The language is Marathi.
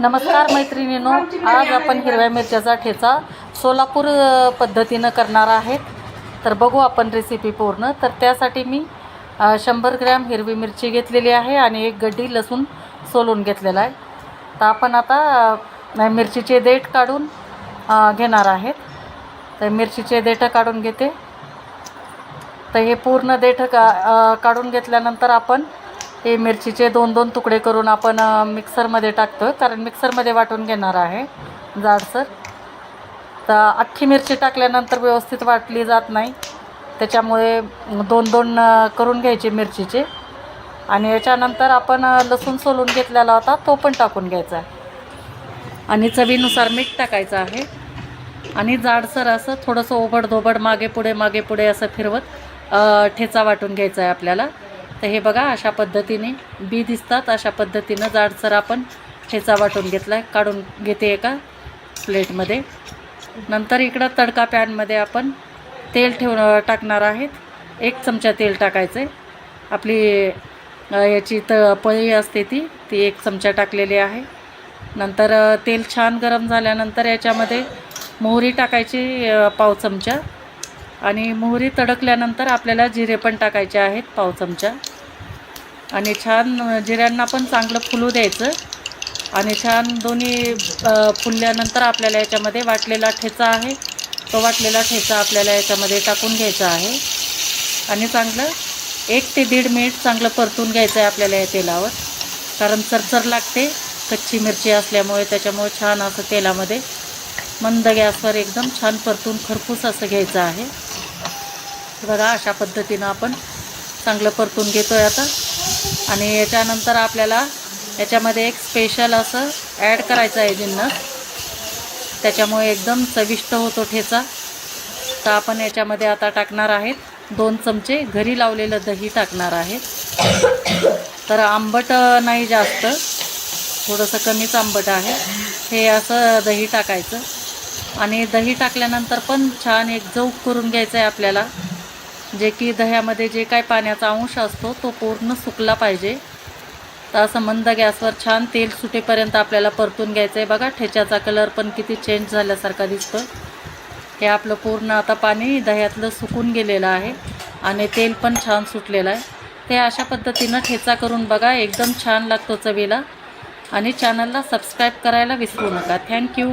नमस्कार मैत्रिणींनो आज आपण हिरव्या मिरच्याचा ठेचा सोलापूर पद्धतीनं करणार आहेत. तर बघू आपण रेसिपी पूर्ण. तर त्यासाठी मी शंभर ग्रॅम हिरवी मिरची घेतलेली आहे आणि एक गड्डी लसूण सोलून घेतलेला आहे. तर आपण आता मिरचीचे देठ काढून घेणार आहेत. तर मिरचीचे देठं काढून घेते. तर हे पूर्ण देठ का काढून घेतल्यानंतर आपण हे मिरचीचे दोन दोन तुकडे करून आपण मिक्सरमध्ये टाकतो आहे कारण मिक्सरमध्ये वाटून घेणार आहे जाडसर तर अख्खी मिरची टाकल्यानंतर व्यवस्थित वाटली जात नाही. त्याच्यामुळे दोन दोन करून घ्यायचे मिरचीचे. आणि याच्यानंतर आपण लसूण सोलून घेतलेला होता तो पण टाकून घ्यायचा आहे. आणि चवीनुसार मीठ टाकायचं आहे. आणि जाडसर असं थोडंसं ओबडधोबड मागे पुढे मागे पुढे असं फिरवत ठेचा वाटून घ्यायचा आहे आपल्याला. तर हे बघा अशा पद्धतीने बी दिसतात अशा पद्धतीनं जाडसर आपण ठेचा वाटून घेतला आहे काढून घेते एका प्लेटमध्ये. नंतर इकडं तडका पॅनमध्ये आपण तेल ठेव टाकणार आहेत. एक चमचा तेल टाकायचं आहे आपली याची त पळी असते ती ती एक चमचा टाकलेली आहे. नंतर तेल छान गरम झाल्यानंतर याच्यामध्ये मोहरी टाकायची पाव चमचा. आणि मोहरी तडकल्यानंतर आपल्याला जिरे पण टाकायचे आहेत पाव चमचा. आणि छान जिऱ्यांना पण चांगलं फुलू द्यायचं. आणि छान दोन्ही फुलल्यानंतर आपल्याला याच्यामध्ये वाटलेला ठेचा आहे. तो वाटलेला ठेचा आपल्याला याच्यामध्ये टाकून घ्यायचा आहे. आणि चांगलं एक ते दीड मिनिट चांगलं परतून घ्यायचं आहे आपल्याला या तेलावर. कारण चरचर लागते कच्ची मिरची असल्यामुळे त्याच्यामुळे छान असं तेलामध्ये मंद गॅसवर एकदम छान परतून खरपूस असं घ्यायचं आहे. बघा अशा पद्धतीनं आपण चांगलं परतून घेतो आहे आता. आणि याच्यानंतर आपल्याला याच्यामध्ये एक स्पेशल असं ॲड करायचं आहे जिन्नस. त्याच्यामुळे एकदम चविष्ट होतो ठेचा. तर आपण याच्यामध्ये आता टाकणार आहेत. दोन चमचे घरी लावलेलं दही टाकणार आहेत. तर आंबट नाही जास्त. थोडंसं कमीच आंबट आहे. हे असं दही टाकायचं. आणि दही टाकल्यानंतर पण छान एक जौक करून घ्यायचं आहे आपल्याला. जे की दह्यामध्ये जे काय पाण्याचा अंश असतो तो पूर्ण सुकला पाहिजे. तर असं मंद गॅसवर छान तेल सुटेपर्यंत आपल्याला परतून घ्यायचं आहे बघा ठेच्याचा कलर पण किती चेंज झाल्यासारखा दिसतो हे आपलं पूर्ण आता पाणी दह्यातलं सुकून गेलेलं आहे आणि तेल पण छान सुटलेलं आहे. ते अशा पद्धतीनं ठेचा करून बघा एकदम छान लागतो चवीला. आणि चॅनलला सबस्क्राईब करायला विसरू नका. थँक्यू